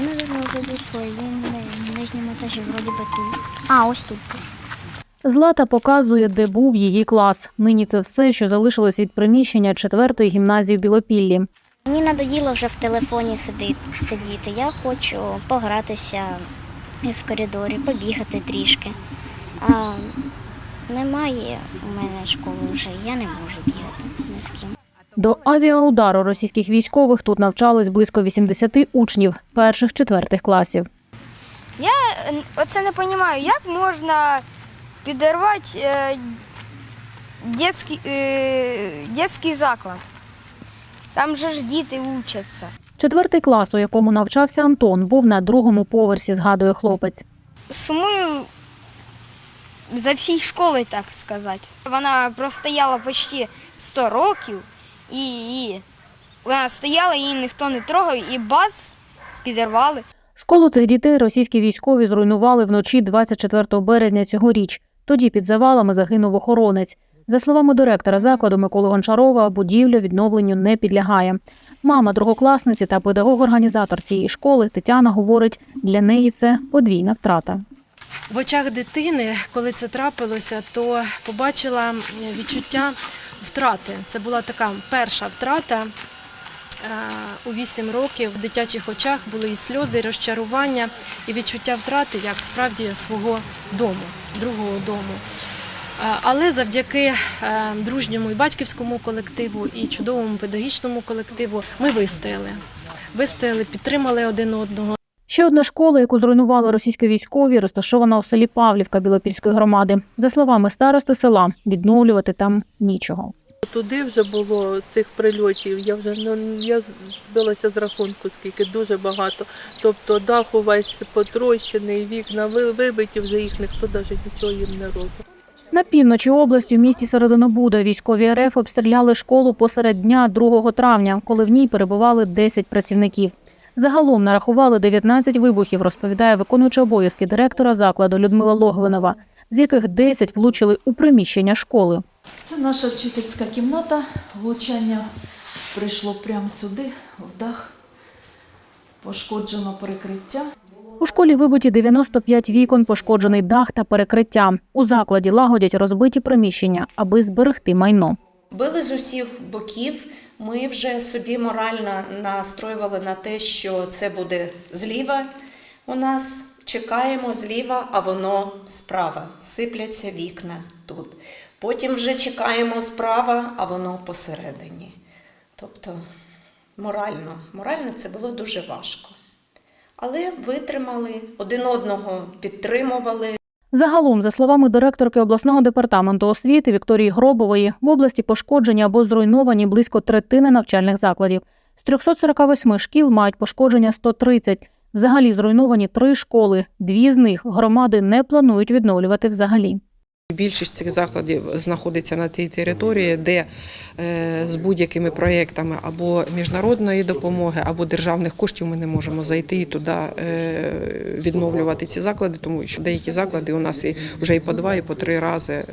мене зараз ведуть по нижньому етажі, вроді би тут. А, ось тут. Злата показує, де був її клас. Нині це все, що залишилось від приміщення четвертої гімназії в Білопіллі. Мені надоїло вже в телефоні сидіти. Я хочу погратися в коридорі, побігати трішки. А немає у мене школи вже, я не можу бігати ні з ким. До авіаудару російських військових тут навчались близько 80 учнів перших четвертих класів. Я оце не розумію, як можна підірвати е, дитячий, е, дитячий заклад. Там же ж діти вчаться. Четвертий клас, у якому навчався Антон, був на другому поверсі, згадує хлопець. Сумую за всій школою, так сказати. Вона простояла почти 100 років, і, і вона стояла, її ніхто не трогав, і бац, підірвали. Школу цих дітей російські військові зруйнували вночі 24 березня цьогоріч. Тоді під завалами загинув охоронець. За словами директора закладу Миколи Гончарова, будівля відновленню не підлягає. Мама другокласниці та педагог-організатор цієї школи Тетяна говорить, для неї це подвійна втрата. В очах дитини, коли це трапилося, то побачила відчуття втрати. Це була така перша втрата. Е, У вісім років в дитячих очах були і сльози, і розчарування, і відчуття втрати як справді свого дому, другого дому. Е, Але завдяки е, дружньому і батьківському колективу і чудовому педагогічному колективу ми вистояли. Вистояли, підтримали один одного. Ще одна школа, яку зруйнували російські військові, розташована у селі Павлівка Білопільської громади. За словами старости села, відновлювати там нічого. Туди вже було цих прильотів. Я вже ну, я збилася з рахунку, скільки дуже багато. Тобто дах увесь потрощений, вікна ви- вибиті, вже їх ніхто навіть нічого їм не робить. На півночі області в місті Серединобуда військові РФ обстріляли школу посеред дня 2 травня, коли в ній перебували 10 працівників. Загалом нарахували 19 вибухів, розповідає виконуюча обов'язки директора закладу Людмила Логвинова, з яких 10 влучили у приміщення школи. Це наша вчительська кімната. Влучання прийшло прямо сюди, в дах. Пошкоджено перекриття. У школі вибиті 95 вікон, пошкоджений дах та перекриття. У закладі лагодять розбиті приміщення, аби зберегти майно. Били з усіх боків. Ми вже собі морально настроювали на те, що це буде зліва. У нас чекаємо зліва, а воно справа. Сипляться вікна тут. Потім вже чекаємо справа, а воно посередині. Тобто морально, морально це було дуже важко. Але витримали, один одного підтримували. Загалом, за словами директорки обласного департаменту освіти Вікторії Гробової, в області пошкоджені або зруйновані близько третини навчальних закладів. З 348 шкіл мають пошкодження 130. Взагалі зруйновані три школи. Дві з них громади не планують відновлювати взагалі. Більшість цих закладів знаходиться на тій території, де е, з будь-якими проєктами або міжнародної допомоги, або державних коштів ми не можемо зайти і туди е, відновлювати ці заклади, тому що деякі заклади у нас і вже і по два, і по три рази е,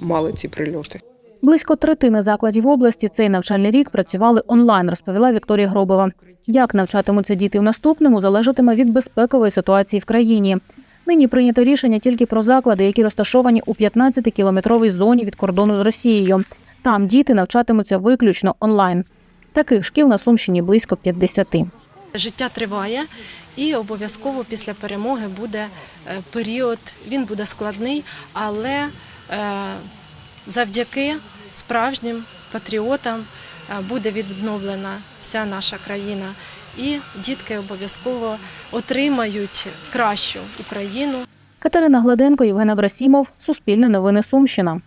мали ці прильоти. Близько третини закладів області цей навчальний рік працювали онлайн, розповіла Вікторія Гробова. Як навчатимуться діти в наступному, залежатиме від безпекової ситуації в країні. Нині прийнято рішення тільки про заклади, які розташовані у 15-кілометровій зоні від кордону з Росією. Там діти навчатимуться виключно онлайн. Таких шкіл на Сумщині близько 50. Життя триває, і обов'язково після перемоги буде е, період. Він буде складний, але е, завдяки справжнім патріотам е, буде відновлена вся наша країна. І дітки обов'язково отримають кращу Україну. Катерина Гладенко, Євген Абрасімов, Суспільне новини Сумщина.